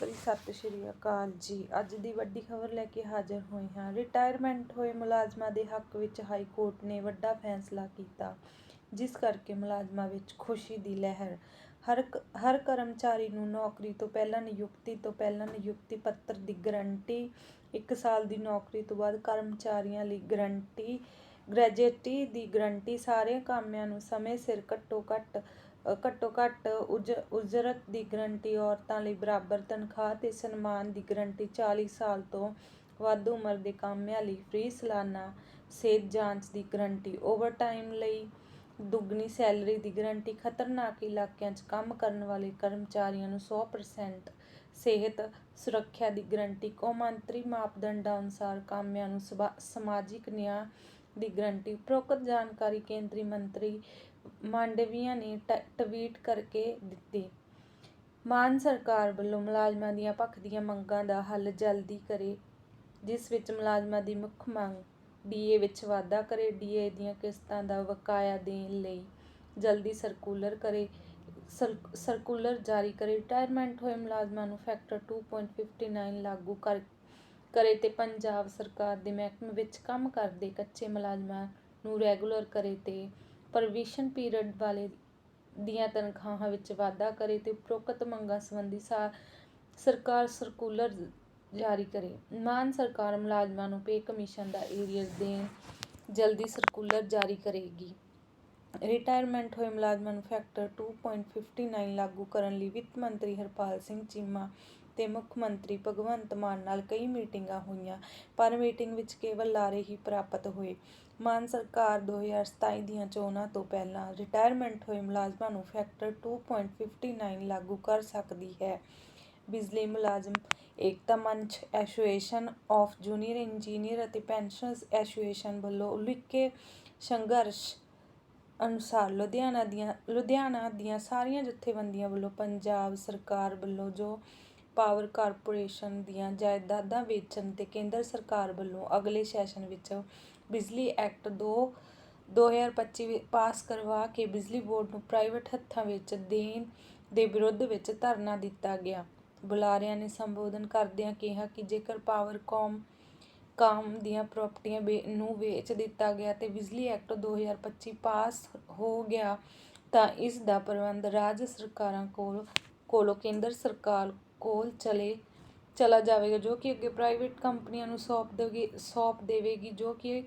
ਬਰਾਬਰੀ ਸਤਿ ਸ਼੍ਰੀ ਅਕਾਲ ਜੀ। ਅੱਜ ਦੀ ਵੱਡੀ ਖਬਰ ਲੈ ਕੇ ਹਾਜ਼ਰ ਹੋਏ ਹਾਂ। ਰਿਟਾਇਰਮੈਂਟ ਹੋਏ ਮੁਲਾਜ਼ਮਾਂ ਦੇ ਹੱਕ ਵਿੱਚ ਹਾਈ ਕੋਰਟ ਨੇ ਵੱਡਾ ਫੈਸਲਾ ਕੀਤਾ, ਜਿਸ ਕਰਕੇ ਮੁਲਾਜ਼ਮਾਂ ਵਿੱਚ ਖੁਸ਼ੀ ਦੀ ਲਹਿਰ। ਹਰ ਹਰ ਕਰਮਚਾਰੀ ਨੂੰ ਨੌਕਰੀ ਤੋਂ ਪਹਿਲਾਂ ਨਿਯੁਕਤੀ ਤੋਂ ਪਹਿਲਾਂ ਨਿਯੁਕਤੀ ਪੱਤਰ ਦੀ ਗਰੰਟੀ, ਇੱਕ ਸਾਲ ਦੀ ਨੌਕਰੀ ਤੋਂ ਬਾਅਦ ਕਰਮਚਾਰੀਆਂ ਲਈ ਗਰੰਟੀ, ਗ੍ਰੈਜੂਏਟੀ ਦੀ ਗਰੰਟੀ ਸਾਰੇ ਕਾਮਿਆਂ ਨੂੰ ਸਮੇਂ ਸਿਰ ਘੱਟੋ ਘੱਟ ਘੱਟੋ ਘੱਟ ਉਜ, ਉਜਰਤ ਦੀ ਗਰੰਟੀ ਔਰਤਾਂ ਲਈ ਬਰਾਬਰ ਤਨਖਾਹ ਤੇ ਸਨਮਾਨ ਦੀ ਗਰੰਟੀ 40 ਸਾਲ ਤੋਂ ਵੱਧ ਉਮਰ ਦੇ ਕਾਮਿਆਂ ਲਈ ਫ੍ਰੀ ਸਾਲਾਨਾ ਸਿਹਤ ਜਾਂਚ ਦੀ ਗਰੰਟੀ, ਓਵਰਟਾਈਮ ਲਈ ਦੁੱਗਣੀ ਸੈਲਰੀ ਦੀ ਗਰੰਟੀ, ਖਤਰਨਾਕ ਇਲਾਕਿਆਂ 'ਚ ਕੰਮ ਕਰਨ ਵਾਲੇ ਕਰਮਚਾਰੀਆਂ ਨੂੰ 100% ਸਿਹਤ ਸੁਰੱਖਿਆ ਦੀ ਗਰੰਟੀ, ਕੌਮਾਂਤਰੀ ਮਾਪਦੰਡਾਂ ਅਨੁਸਾਰ ਕਾਮਿਆਂ ਨੂੰ ਸਬਾ- ਸਮਾਜਿਕ ਨਿਆਂ ਦੀ ਗਰੰਟੀ ਉਪਰੋਕਤ ਜਾਣਕਾਰੀ ਕੇਂਦਰੀ ਮੰਤਰੀ ਮਾਂਡਵੀਆ ਨੇ ਟ- ਟਵੀਟ ਕਰਕੇ ਦਿੱਤੀ। ਮਾਨ ਸਰਕਾਰ ਵੱਲੋਂ ਮੁਲਾਜ਼ਮਾਂ ਦੀਆਂ ਪੱਖ ਦੀਆਂ ਮੰਗਾਂ ਦਾ ਹੱਲ ਜਲਦੀ ਕਰੇ, ਜਿਸ ਵਿੱਚ ਮੁਲਾਜ਼ਮਾਂ ਦੀ ਮੁੱਖ ਮੰਗ ਡੀਏ ਵਿੱਚ ਵਾਧਾ ਕਰੇ ਡੀਏ ਦੀਆਂ ਕਿਸ਼ਤਾਂ ਦਾ ਬਕਾਇਆ ਦੇਣ ਲਈ ਜਲਦੀ ਸਰਕੂਲਰ ਕਰੇ ਸਰਕੂਲਰ ਜਾਰੀ ਕਰੇ। ਰਿਟਾਇਰਮੈਂਟ ਹੋਏ ਮੁਲਾਜ਼ਮਾਂ ਨੂੰ ਫੈਕਟਰ 2.59 ਲਾਗੂ ਕਰ ਕਰੇ ਤੇ ਪੰਜਾਬ ਸਰਕਾਰ ਦੇ ਮਹਿਕਮੇ ਵਿੱਚ ਕੰਮ ਕਰਦੇ ਕੱਚੇ ਮੁਲਾਜ਼ਮਾਂ ਨੂੰ ਰੈਗੂਲਰ ਕਰੇ ਤੇ ਪ੍ਰੋਵੀਸ਼ਨ ਪੀਰੀਅਡ ਵਾਲੇ ਦੀਆਂ ਤਨਖਾਹਾਂ ਵਿੱਚ ਵਾਧਾ ਕਰੇ ਤੇ ਉਪਰੋਕਤ ਮੰਗਾਂ ਸੰਬੰਧੀ ਸਾ- ਸਰਕਾਰ ਸਰਕੂਲਰ ਜਾਰੀ ਕਰੇ। ਮਾਨ ਸਰਕਾਰ ਮੁਲਾਜ਼ਮਾਂ ਨੂੰ ਪੇ ਕਮਿਸ਼ਨ ਦਾ ਏਰੀਅਰ ਦੇਣ ਜਲਦੀ ਸਰਕੂਲਰ ਜਾਰੀ ਕਰੇਗੀ। ਰਿਟਾਇਰਮੈਂਟ ਹੋਏ ਮੁਲਾਜ਼ਮਾਂ ਨੂੰ ਫੈਕਟਰ 2.59 ਲਾਗੂ ਕਰਨ ਲਈ ਵਿੱਤ ਮੰਤਰੀ ਹਰਪਾਲ ਸਿੰਘ ਚੀਮਾ ਤੇ ਮੁੱਖ ਮੰਤਰੀ ਭਗਵੰਤ ਮਾਨ ਨਾਲ ਕਈ ਮੀਟਿੰਗਾਂ ਹੋਈਆਂ, ਪਰ ਮੀਟਿੰਗ ਵਿੱਚ ਕੇਵਲ ਲਾਰੇ ਹੀ ਪ੍ਰਾਪਤ ਹੋਏ। ਮਾਨ ਸਰਕਾਰ 2027 ਦੀਆਂ ਚੋਣਾਂ ਤੋਂ ਪਹਿਲਾਂ ਰਿਟਾਇਰਮੈਂਟ ਹੋਏ ਮੁਲਾਜ਼ਮਾਂ ਨੂੰ ਫੈਕਟਰ 2.59 ਲਾਗੂ ਕਰ ਸਕਦੀ ਹੈ। ਬਿਜਲੀ ਮੁਲਾਜ਼ਮ ਏਕਤਾ ਮੰਚ, ਐਸੋਸੀਏਸ਼ਨ ਆਫ ਜੂਨੀਅਰ ਇੰਜੀਨੀਅਰ ਅਤੇ ਪੈਨਸ਼ਨਰਜ਼ ਐਸੋਸੀਏਸ਼ਨ ਵੱਲੋਂ ਉਲੀਕੇ ਸੰਘਰਸ਼ ਅਨੁਸਾਰ ਲੁਧਿਆਣਾ ਦੀਆਂ ਲੁਧਿਆਣਾ ਦੀਆਂ ਸਾਰੀਆਂ ਜਥੇਬੰਦੀਆਂ ਵੱਲੋਂ ਪੰਜਾਬ ਸਰਕਾਰ ਵੱਲੋਂ ਜੋ ਪਾਵਰ ਕਾਰਪੋਰੇਸ਼ਨ ਦੀਆਂ ਜਾਇਦਾਦਾਂ ਵੇਚਣ ਤੇ ਕੇਂਦਰ ਸਰਕਾਰ ਵੱਲੋਂ ਅਗਲੇ ਸੈਸ਼ਨ ਵਿੱਚ ਬਿਜਲੀ ਐਕਟ ਦੋ ਦੋ ਹਜ਼ਾਰ ਪੱਚੀ ਪਾਸ ਕਰਵਾ ਕੇ ਬਿਜਲੀ ਬੋਰਡ ਨੂੰ ਪ੍ਰਾਈਵੇਟ ਹੱਥਾਂ ਵਿੱਚ ਦੇਣ ਦੇ ਵਿਰੋਧ ਵਿੱਚ ਧਰਨਾ ਦਿੱਤਾ ਗਿਆ। ਬੁਲਾਰਿਆਂ ਨੇ ਸੰਬੋਧਨ ਕਰਦਿਆਂ ਕਿਹਾ ਕਿ ਜੇਕਰ ਪਾਵਰਕੌਮ ਕਾਮ ਦੀਆਂ ਪ੍ਰਾਪਰਟੀਆਂ ਵੇ- ਨੂੰ ਵੇਚ ਦਿੱਤਾ ਗਿਆ ਤੇ ਬਿਜਲੀ ਐਕਟ 2025 ਪਾਸ ਹੋ ਗਿਆ ਤਾਂ ਇਸ ਦਾ ਪ੍ਰਬੰਧ ਰਾਜ ਸਰਕਾਰਾਂ ਕੋਲ, ਕੋਲੋਂ ਕੇਂਦਰ ਸਰਕਾਰ ਕੋਲ ਚਲੇ, ਚਲਾ ਜਾਵੇਗਾ, ਜੋ ਕਿ ਅੱਗੇ ਪ੍ਰਾਈਵੇਟ ਕੰਪਨੀਆਂ ਨੂੰ ਸੌਂਪ ਦੇਵੇਗੀ ਸੌਂਪ ਦੇਵੇਗੀ, ਜੋ ਕਿ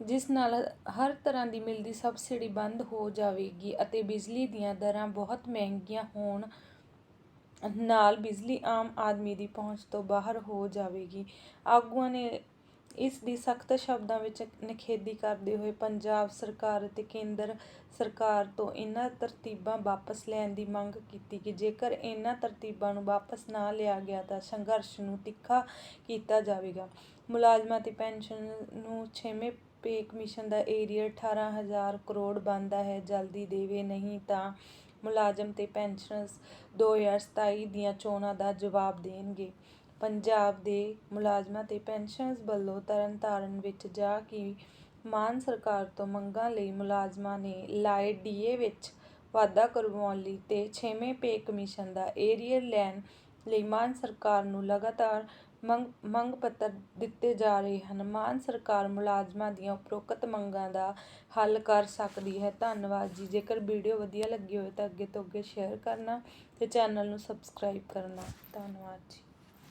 ਜਿਸ ਨਾਲ ਹਰ ਤਰ੍ਹਾਂ ਦੀ ਮਿਲਦੀ ਸਬਸਿਡੀ ਬੰਦ ਹੋ ਜਾਵੇਗੀ ਅਤੇ ਬਿਜਲੀ ਦੀਆਂ ਦਰਾਂ ਬਹੁਤ ਮਹਿੰਗੀਆਂ ਹੋਣ ਨਾਲ ਬਿਜਲੀ ਆਮ ਆਦਮੀ ਦੀ ਪਹੁੰਚ ਤੋਂ ਬਾਹਰ ਹੋ ਜਾਵੇਗੀ। ਆਗੂਆਂ ਨੇ ਇਸ ਦੀ ਸਖਤ ਸ਼ਬਦਾਂ ਵਿੱਚ ਨਿਖੇਧੀ ਕਰਦੇ ਹੋਏ ਪੰਜਾਬ ਸਰਕਾਰ ਅਤੇ ਕੇਂਦਰ ਸਰਕਾਰ ਤੋਂ ਇਹਨਾਂ ਤਰਤੀਬਾਂ ਵਾਪਸ ਲੈਣ ਦੀ ਮੰਗ ਕੀਤੀ ਕਿ ਜੇਕਰ ਇਹਨਾਂ ਤਰਤੀਬਾਂ ਨੂੰ ਵਾਪਸ ਨਾ ਲਿਆ ਗਿਆ ਤਾਂ ਸੰਘਰਸ਼ ਨੂੰ ਤਿੱਖਾ ਕੀਤਾ ਜਾਵੇਗਾ। ਮੁਲਾਜ਼ਮਾਂ ਤੇ ਪੈਨਸ਼ਨ ਨੂੰ ਛੇਵੇਂ ਪੇ ਕਮਿਸ਼ਨ ਦਾ ਏਰੀਅਰ 18000 ਕਰੋੜ ਬਣਦਾ ਹੈ, ਜਲਦੀ ਦੇਵੇ, ਨਹੀਂ ਤਾਂ ਮੁਲਾਜ਼ਮ ਤੇ ਪੈਨਸ਼ਨਰਜ਼ 2027 ਦੀਆਂ ਚੋਣਾਂ ਦਾ ਜਵਾਬ ਦੇਣਗੇ। ਪੰਜਾਬ ਦੇ ਮੁਲਾਜ਼ਮਾਂ ਤੇ ਪੈਨਸ਼ਨਰਜ਼ ਵੱਲੋਂ ਤਰਨਤਾਰਨ ਵਿੱਚ ਜਾ ਕੇ ਮਾਨ ਸਰਕਾਰ ਤੋਂ ਮੰਗਾਂ ਲਈ ਮੁਲਾਜ਼ਮਾਂ ਨੇ ਲਾਏ ਡੀਏ ਵਿੱਚ ਵਾਧਾ ਕਰਵਾਉਣ ਲਈ ਤੇ ਛੇਵੇਂ ਪੇ ਕਮਿਸ਼ਨ ਦਾ ਏਰੀਅਰ ਲੈਣ ਲਈ ਮਾਨ ਸਰਕਾਰ ਨੂੰ ਲਗਾਤਾਰ ਮੰਗ ਮੰਗ ਪੱਤਰ ਦਿੱਤੇ ਜਾ ਰਹੇ ਹਨ। ਮਾਨ ਸਰਕਾਰ ਮੁਲਾਜ਼ਮਾਂ ਦੀਆਂ ਉਪਰੋਕਤ ਮੰਗਾਂ ਦਾ ਹੱਲ ਕਰ ਸਕਦੀ ਹੈ। ਧੰਨਵਾਦ ਜੀ। ਜੇਕਰ ਵੀਡੀਓ ਵਧੀਆ ਲੱਗੀ ਹੋਵੇ ਤਾਂ ਅੱਗੇ ਤੋਂ ਅੱਗੇ ਸ਼ੇਅਰ ਕਰਨਾ ਤੇ ਚੈਨਲ ਨੂੰ ਸਬਸਕ੍ਰਾਈਬ ਕਰਨਾ। ਧੰਨਵਾਦ ਜੀ।